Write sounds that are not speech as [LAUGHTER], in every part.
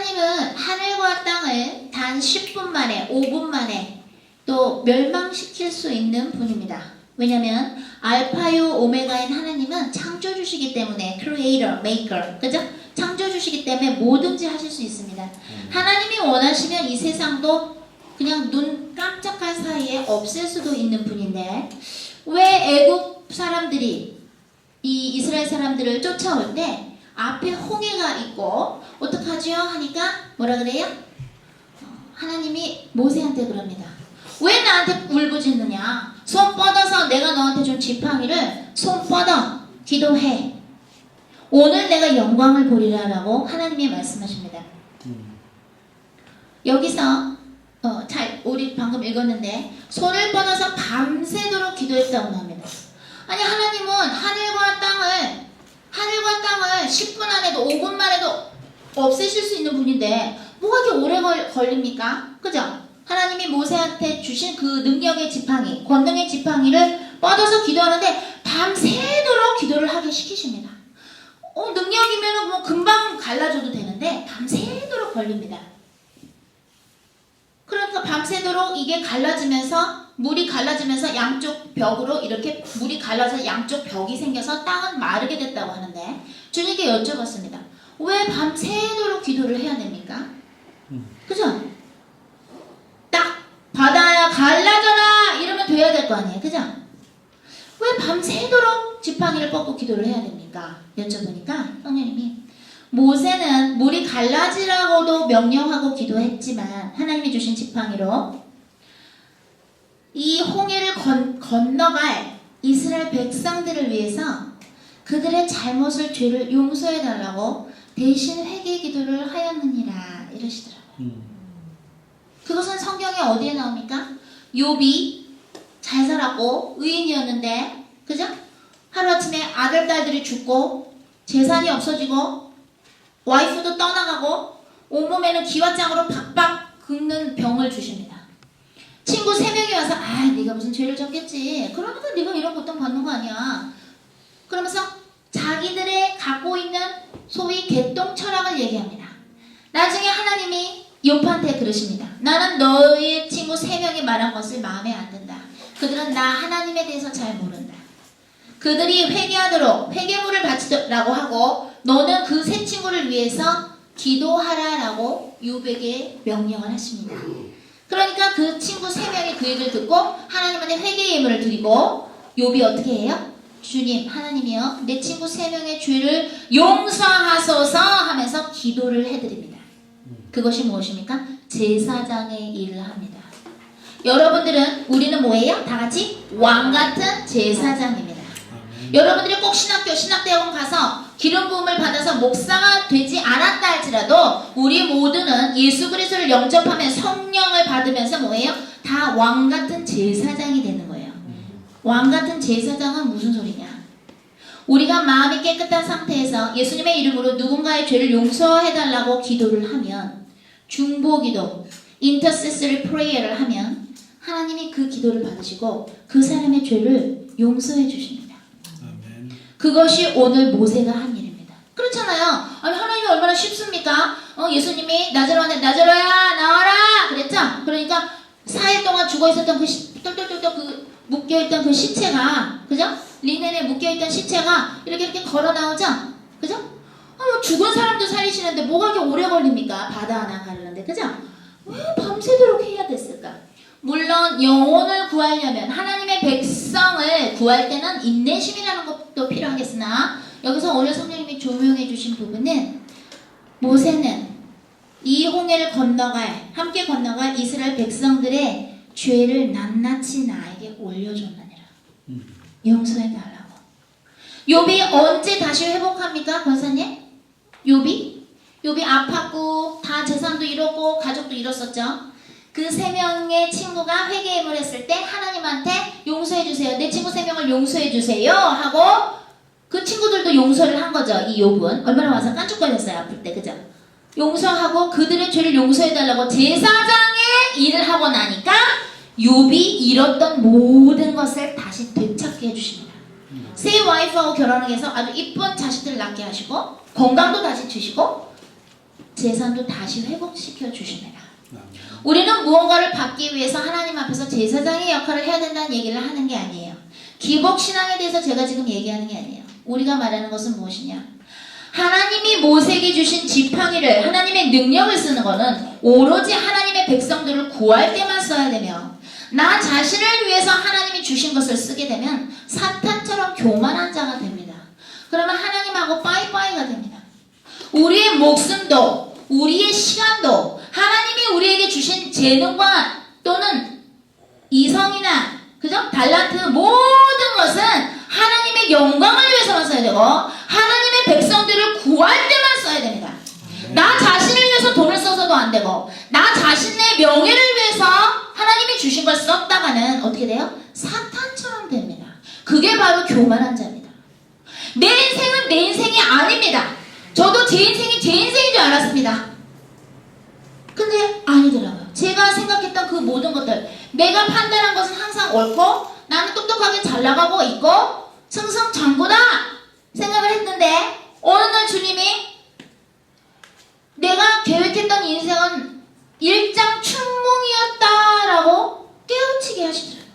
하나님은 하늘과 땅을 단 10분 만에, 5분 만에 또 멸망시킬 수 있는 분입니다. 왜냐면 알파요 오메가인 하나님은 창조주시기 때문에 creator, maker, 그죠? 창조주시기 때문에 뭐든지 하실 수 있습니다. 하나님이 원하시면 이 세상도 그냥 눈 깜짝할 사이에 없앨 수도 있는 분인데 왜 애국 사람들이 이 이스라엘 사람들을 쫓아올 때 앞에 홍해가 있고 어떡하죠 하니까 뭐라 그래요? 어, 하나님이 모세한테 그럽니다. 왜 나한테 울부짖느냐? 손 뻗어서 내가 너한테 준 지팡이를 손 뻗어 기도해. 오늘 내가 영광을 보리라라고 하나님이 말씀하십니다. 여기서 어, 잘 우리 방금 읽었는데 손을 뻗어서 밤새도록 기도했다고 합니다. 아니 하나님은 하늘과 땅을 10분 안에도 5분 만에도 없애실 수 있는 분인데 뭐가 이렇게 오래 걸, 걸립니까? 그죠? 하나님이 모세한테 주신 그 능력의 지팡이, 권능의 지팡이를 뻗어서 기도하는데 밤새도록 기도를 하게 시키십니다. 어, 능력이면 뭐 금방 갈라져도 되는데 밤새도록 걸립니다. 그러니까 밤새도록 이게 갈라지면서 물이 갈라지면서 양쪽 벽으로 이렇게 물이 갈라서 양쪽 벽이 생겨서 땅은 마르게 됐다고 하는데 주님께 여쭤봤습니다. 왜 밤새도록 기도를 해야 됩니까? 그죠? 딱 바다야 갈라져라 이러면 돼야 될 거 아니에요. 그죠? 왜 밤새도록 지팡이를 뻗고 기도를 해야 됩니까? 여쭤보니까 성령님이 모세는 물이 갈라지라고도 명령하고 기도했지만 하나님이 주신 지팡이로 이 홍해를 건, 건너갈 이스라엘 백성들을 위해서 그들의 잘못을 죄를 용서해 달라고 대신 회개 기도를 하였느니라 이러시더라고요. 그것은 성경에 어디에 나옵니까? 욥이 잘 살았고 의인이었는데 그죠? 하루아침에 아들 딸들이 죽고 재산이 없어지고 와이프도 떠나가고 온몸에는 기와장으로 박박 긁는 병을 주십니다. 친구 세 명이 와서 아 네가 무슨 죄를 졌겠지. 그러니까 네가 이런 고통 받는 거 아니야. 그러면서 자기들의 갖고 있는 소위 개똥 철학을 얘기합니다. 나중에 하나님이 욥한테 그러십니다. 나는 너의 친구 세 명이 말한 것을 마음에 안 든다. 그들은 나 하나님에 대해서 잘 모른다. 그들이 회개하도록 회개물을 바치라고 하고 너는 그 세 친구를 위해서 기도하라라고 욥에게 명령을 하십니다. 그러니까 그 친구 세 명이 그 얘기를 듣고 하나님한테 회개 예물을 드리고 욥이 어떻게 해요? 주님 하나님이요 내 친구 세 명의 죄를 용서하소서 하면서 기도를 해드립니다. 그것이 무엇입니까? 제사장의 일을 합니다. 여러분들은 우리는 뭐예요? 다 같이 왕 같은 제사장입니다. 여러분들이 꼭 신학교, 신학대학원 가서 기름 부음을 받아서 목사가 되지 않았다 할지라도 우리 모두는 예수 그리스도를 영접하면 성령을 받으면서 뭐예요? 다 왕 같은 제사장이 되는 거예요. 왕 같은 제사장은 무슨 소리냐? 우리가 마음이 깨끗한 상태에서 예수님의 이름으로 누군가의 죄를 용서해 달라고 기도를 하면 중보기도, 인터세스를 프레이어를 하면 하나님이 그 기도를 받으시고 그 사람의 죄를 용서해 주십니다. 아멘. 그것이 오늘 모세가 한 일입니다. 그렇잖아요. 아니 하나님이 얼마나 쉽습니까? 어, 예수님이 나자로한테 나자로야 나와라 그랬죠. 그러니까 4일 동안 죽어 있었던 그 시, 똘똘똘똘 그 묶여 있던 그 시체가 그죠? 리넨에 묶여 있던 시체가 이렇게 이렇게 걸어 나오죠. 그죠? 아, 뭐 죽은 사람도 살리시는데 뭐가 이렇게 오래 걸립니까? 바다 하나 가르는데 그죠? 왜 밤새도록 해야 됐을까? 물론 영혼을 구하려면 하나님의 백성을 구할 때는 인내심이라는 것도 필요하겠으나 여기서 오늘 성령님이 조명해 주신 부분은 모세는 이 홍해를 건너갈 함께 건너갈 이스라엘 백성들의 죄를 낱낱이 나에게 올려줬느니라 용서해 달라고 욥이 언제 다시 회복합니까 권사님? 욥이? 욥이 아팠고 다 재산도 잃었고 가족도 잃었었죠 그 세 명의 친구가 회개임을 했을 때 하나님한테 용서해 주세요. 내 친구 세 명을 용서해 주세요. 하고 그 친구들도 용서를 한 거죠. 이 욥은 얼마나 와서 깐죽거렸어요. 아플 때 그죠? 용서하고 그들의 죄를 용서해 달라고 제사장의 일을 하고 나니까 욥이 잃었던 모든 것을 다시 되찾게 해주십니다. 새 와이프하고 결혼을 해서 아주 이쁜 자식들을 낳게 하시고 건강도 다시 주시고 재산도 다시 회복시켜 주십니다. 우리는 무언가를 받기 위해서 하나님 앞에서 제사장의 역할을 해야 된다는 얘기를 하는 게 아니에요. 기복신앙에 대해서 제가 지금 얘기하는 게 아니에요. 우리가 말하는 것은 무엇이냐? 하나님이 모세에게 주신 지팡이를 하나님의 능력을 쓰는 것은 오로지 하나님의 백성들을 구할 때만 써야 되며 나 자신을 위해서 하나님이 주신 것을 쓰게 되면 사탄처럼 교만한 자가 됩니다. 그러면 하나님하고 빠이빠이가 됩니다. 우리의 목숨도 우리의 시간도 하나님이 우리에게 주신 재능과 또는 이성이나 그죠? 달란트 모든 것은 하나님의 영광을 위해서만 써야 되고 하나님의 백성들을 구할 때만 써야 됩니다. 나 자신을 위해서 돈을 써서도 안 되고 나 자신의 명예를 위해서 하나님이 주신 걸 썼다가는 어떻게 돼요? 사탄처럼 됩니다. 그게 바로 교만한 자입니다. 내 인생은 내 인생이 아닙니다. 저도 제 인생이 제 인생인 줄 알았습니다. 근데 아니더라고요. 제가 생각했던 그 모든 것들, 내가 판단한 것은 항상 옳고, 나는 똑똑하게 잘 나가고 있고, 승승장구다! 생각을 했는데, 어느 날 주님이 내가 계획했던 인생은 일장 깨우치게 하시더라고요.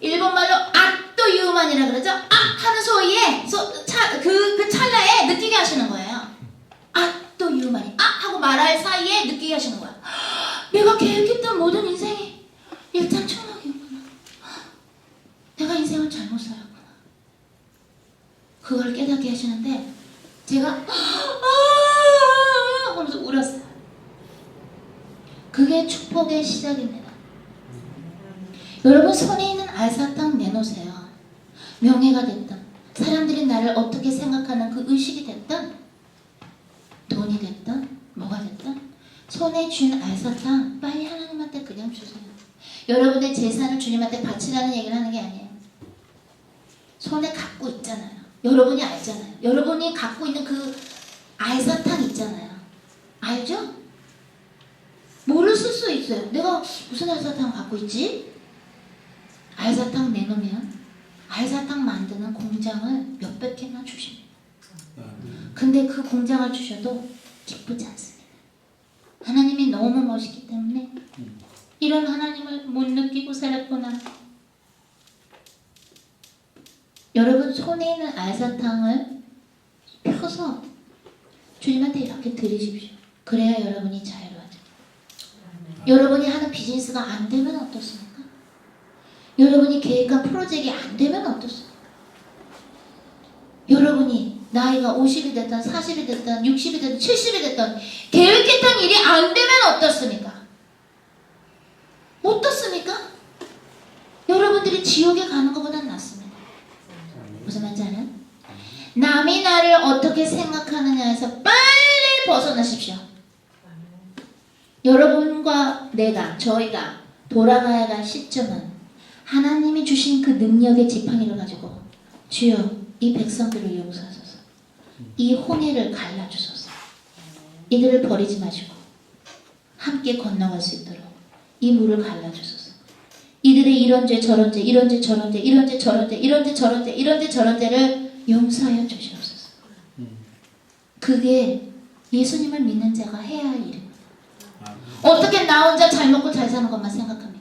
일본말로 악도 유만이라 그러죠? 악 하는 소리에 소, 차, 그, 그 찰나에 느끼게 하시는 거예요. 악도 유만이 악 하고 말할 사이에 느끼게 하시는 거야. 내가 계획했던 모든 인생이 일장춘몽이었구나. 내가 인생을 잘못 살았구나. 그걸 깨닫게 하시는데 제가 아 하면서 울었어요. 그게 축복의 시작입니다. 여러분 손에 있는 알사탕 내놓으세요. 명예가 됐든 사람들이 나를 어떻게 생각하는 그 의식이 됐든 돈이 됐든 뭐가 됐든 손에 쥔 알사탕 빨리 하나님한테 그냥 주세요. 여러분의 재산을 주님한테 바치라는 얘기를 하는 게 아니에요. 손에 갖고 있잖아요. 여러분이 알잖아요. 여러분이 갖고 있는 그 알사탕 있잖아요. 알죠? 뭐를 쓸 수 있어요? 내가 무슨 알사탕 갖고 있지? 알사탕 내놓으면 알사탕 만드는 공장을 몇백 개나 주십니다. 근데 그 공장을 주셔도 기쁘지 않습니다. 하나님이 너무 멋있기 때문에 이런 하나님을 못 느끼고 살았구나. 여러분 손에 있는 알사탕을 펴서 주님한테 이렇게 드리십시오. 그래야 여러분이 자유로워져. 여러분이 하는 비즈니스가 안 되면 어떻습니까? 여러분이 계획한 프로젝트가 안 되면 어떻습니까? 여러분이 나이가 50이 됐든 40이 됐든 60이 됐든 70이 됐든 계획했던 일이 안 되면 어떻습니까? 어떻습니까? 여러분들이 지옥에 가는 것보다 낫습니다. 무슨 말인지 알아요? 남이 나를 어떻게 생각하느냐에서 빨리 벗어나십시오. 여러분과 내가, 저희가 돌아가야 할 시점은 하나님이 주신 그 능력의 지팡이를 가지고 주여 이 백성들을 용서하소서. 이 혼애를 갈라주소서. 이들을 버리지 마시고 함께 건너갈 수 있도록 이 물을 갈라주소서. 이들의 이런 죄 저런 죄 이런 죄 저런 죄 이런 죄 저런 죄 이런 죄 저런 죄 이런 죄 저런 죄를 용서하여 주시옵소서. 그게 예수님을 믿는 자가 해야 할 일입니다. 어떻게 나 혼자 잘 먹고 잘 사는 것만 생각합니까?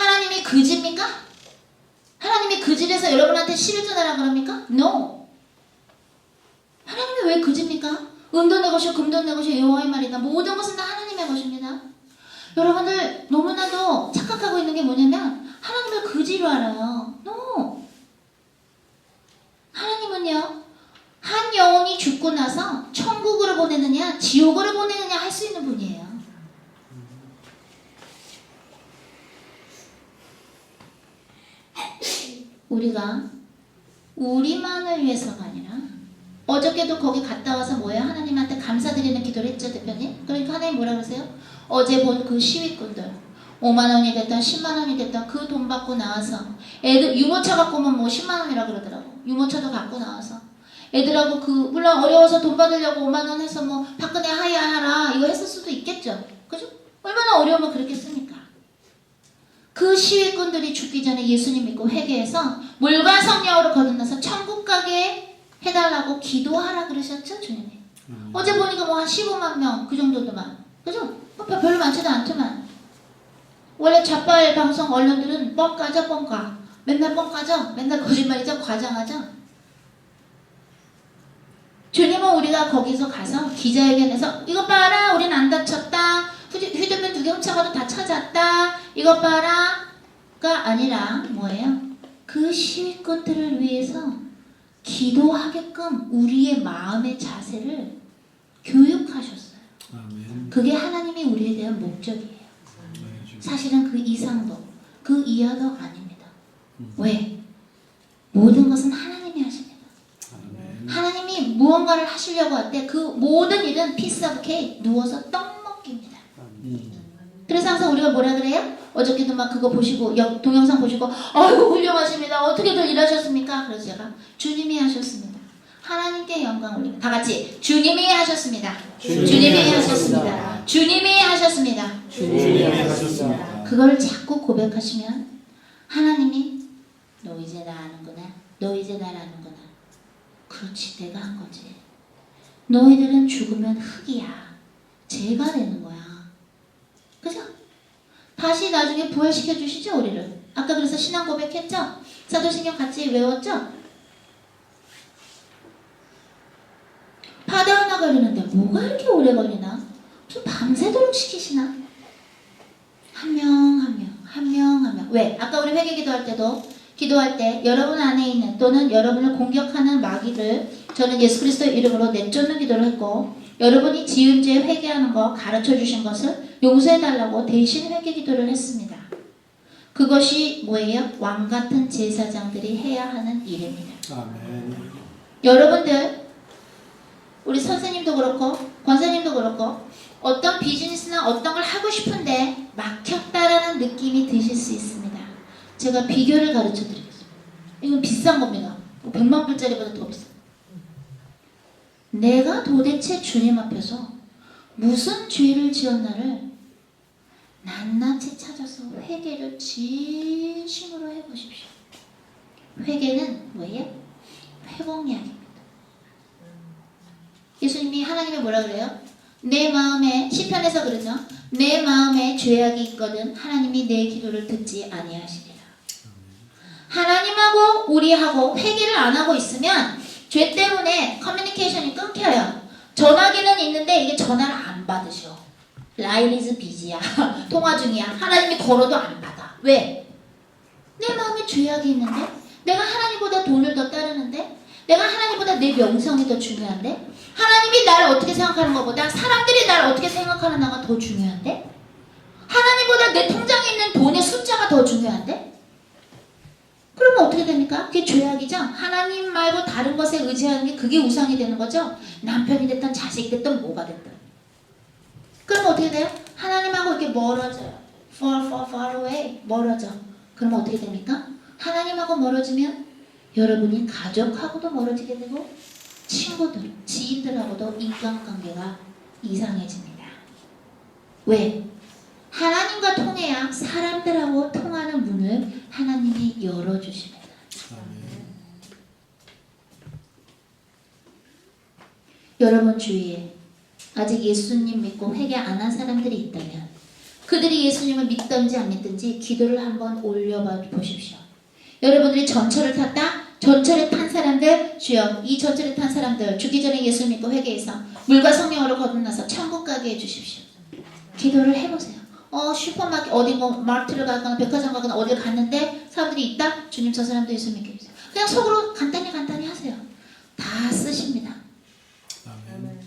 하나님이 그지입니까? 하나님이 그질에서 여러분한테 11조 내라 그럽니까? No. 하나님이 왜 그집니까? 은도 내 것이요 금도 내 것이요 여호와의 말이다. 모든 것은 다 하나님의 것입니다. 여러분들 너무나도 착각하고 있는 게 뭐냐면 하나님을 그지로 알아요. No. 하나님은요. 한 영혼이 죽고 나서 천국으로 보내느냐 지옥으로 보내느냐 할 수 있는 분이에요. 우리가 우리만을 위해서가 아니라 어저께도 거기 갔다 와서 뭐예요? 하나님한테 감사드리는 기도를 했죠, 대표님? 그러니까 하나님 뭐라 그러세요? 어제 본 그 시위꾼들 5만 원이 됐던 10만 원이 됐던 그 돈 받고 나와서 애들 유모차 갖고 오면 뭐 10만 원이라 그러더라고. 유모차도 갖고 나와서 애들하고 그 물론 어려워서 돈 받으려고 5만 원 해서 뭐 박근혜 하야하라 이거 했을 수도 있겠죠. 그죠? 얼마나 어려우면 그렇겠습니까? 그 시위꾼들이 죽기 전에 예수님 믿고 회개해서 물과 성령으로 거듭나서 천국 가게 해달라고 기도하라 그러셨죠, 주님이. 음. 어제 보니까 뭐 한 15만 명 그 정도더만. 그죠? 뭐 별- 별로 많지도 않더만. 원래 좌빨 방송 언론들은 뻥 까죠, 뻥 까. 맨날 뻥 까죠? 맨날 거짓말이죠? 과장하죠? 주님은 우리가 거기서 가서 기자회견에서 이것 봐라 우린 안 다쳤다 휴대, 휴대폰 두 개 훔쳐가도 다 찾았다 이것 봐라가 아니라 뭐예요? 그 시위꾼들을 위해서 기도하게끔 우리의 마음의 자세를 교육하셨어요. 아멘. 그게 하나님이 우리에 대한 목적이에요. 사실은 그 이상도 그 이하도 아닙니다. 음. 왜? 모든 것은 하나님이 하십니다. 아멘. 하나님이 무언가를 하시려고 할 때 그 모든 일은 피스 오브 케이크 누워서 떡 먹기입니다. 음. 그래서 항상 우리가 뭐라 그래요? 어저께도 막 그거 보시고 영- 동영상 보시고 아이고 훌륭하십니다. 어떻게들 일하셨습니까? 그래서 제가 주님이 하셨습니다. 하나님께 영광 올립니다. 다 같이 주님이 하셨습니다. 주님이 주님이 하셨습니다. 주님이 하셨습니다. 주님이 하셨습니다. 그걸 자꾸 고백하시면 하나님이 너 이제 나 아는구나. 너 이제 날 아는구나. 그렇지 내가 한 거지. 너희들은 죽으면 흙이야. 죄가 되는? 나중에 부활시켜 주시죠 우리를. 아까 그래서 신앙 고백했죠? 사도신경 같이 외웠죠? 파대 하나 걸리는데 뭐가 이렇게 오래 걸리나? 좀 밤새도록 시키시나? 한 명 한 명, 한 명 한 명. 왜? 아까 우리 회개 기도할 때도 기도할 때 여러분 안에 있는 또는 여러분을 공격하는 마귀를 저는 예수 그리스도 이름으로 내쫓는 기도를 했고 여러분이 지은 죄 회개하는 거 가르쳐 주신 것을 용서해 달라고 대신 회개 기도를 했습니다. 그것이 뭐예요? 왕 같은 제사장들이 해야 하는 일입니다. 아멘. 여러분들 우리 선생님도 그렇고 권사님도 그렇고 어떤 비즈니스나 어떤 걸 하고 싶은데 막혔다라는 느낌이 드실 수 있습니다. 제가 비교를 가르쳐 드리겠습니다. 이건 비싼 겁니다. 100만 불짜리보다 더 비싸. 내가 도대체 주님 앞에서 무슨 죄를 지었나를 낱낱이 찾아서 회개를 진심으로 해보십시오. 회개는 뭐예요? 회복약입니다. 예수님이 하나님이 뭐라 그래요? 내 마음에 시편에서 그러죠. 내 마음에 죄악이 있거든 하나님이 내 기도를 듣지 아니하시리라. 하나님하고 우리하고 회개를 안 하고 있으면 죄 때문에 커뮤니케이션이 끊겨요. 전화기는 있는데 이게 전화를 안 받으셔. 라이리즈 비지야. [LAUGHS] 통화 중이야. 하나님이 걸어도 안 받아. 왜? 내 마음에 죄악이 있는데 내가 하나님보다 돈을 더 따르는데 내가 하나님보다 내 명성이 더 중요한데 하나님이 나를 어떻게 생각하는 것보다 사람들이 나를 어떻게 생각하느냐가 더 중요한데 하나님보다 내 통장에 있는 돈의 숫자가 더 중요한데 그러면 어떻게 됩니까? 그게 죄악이죠. 하나님 말고 다른 것에 의지하는 게 그게 우상이 되는 거죠. 남편이 됐든 자식이 됐든 뭐가 됐든. 그러면 어떻게 돼요? 하나님하고 이렇게 멀어져요. far far far away 멀어져. 그러면 어떻게 됩니까? 하나님하고 멀어지면 여러분이 가족하고도 멀어지게 되고 친구들, 지인들하고도 인간관계가 이상해집니다. 왜? 하나님과 통해야 사람들하고 통하는 문을 열어주십니다. 아멘. 여러분 주위에 아직 예수님 믿고 회개 안 한 사람들이 있다면 그들이 예수님을 믿든지 안 믿든지 기도를 한번 올려봐 보십시오. 여러분들이 전철을 탔다? 전철에 탄 사람들 주여 이 전철에 탄 사람들 죽기 전에 예수 믿고 회개해서 물과 성령으로 거듭나서 천국 가게 해주십시오. 기도를 해보세요. 어 슈퍼마켓 어디 뭐 마트를 가거나 백화점 가거나 어딜 갔는데 사람들이 있다? 주님 저 사람도 예수 믿게 해주세요. 그냥 속으로 간단히 간단히 하세요. 다 쓰십니다. 아멘.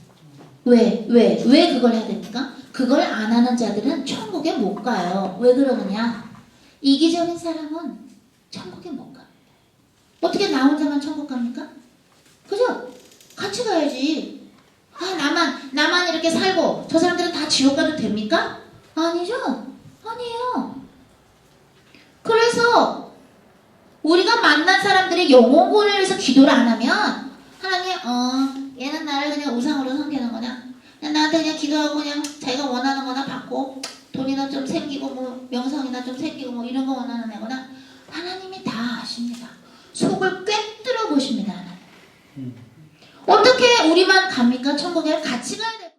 왜? 왜? 왜 그걸 해야 됩니까? 그걸 안 하는 자들은 천국에 못 가요. 왜 그러느냐? 이기적인 사람은 천국에 못 가. 어떻게 나 혼자만 천국 갑니까? 그죠? 같이 가야지. 아, 나만, 나만 이렇게 살고 저 사람들은 다 지옥 가도 됩니까? 아니죠? 아니에요. 그래서 우리가 만난 사람들의 영혼을 위해서 기도를 안 하면 하나님, 어, 얘는 나를 그냥 우상으로 섬기는 거냐? 그냥 나한테 그냥 기도하고 그냥 자기가 원하는 거나 받고 돈이나 좀 생기고 뭐 명성이나 좀 생기고 뭐 이런 거 원하는 애거나 하나님이 다 아십니다. 속을 꿰뚫어 보십니다. 하나님. 음. 어떻게 우리만 갑니까? 천국에 같이 가야 돼.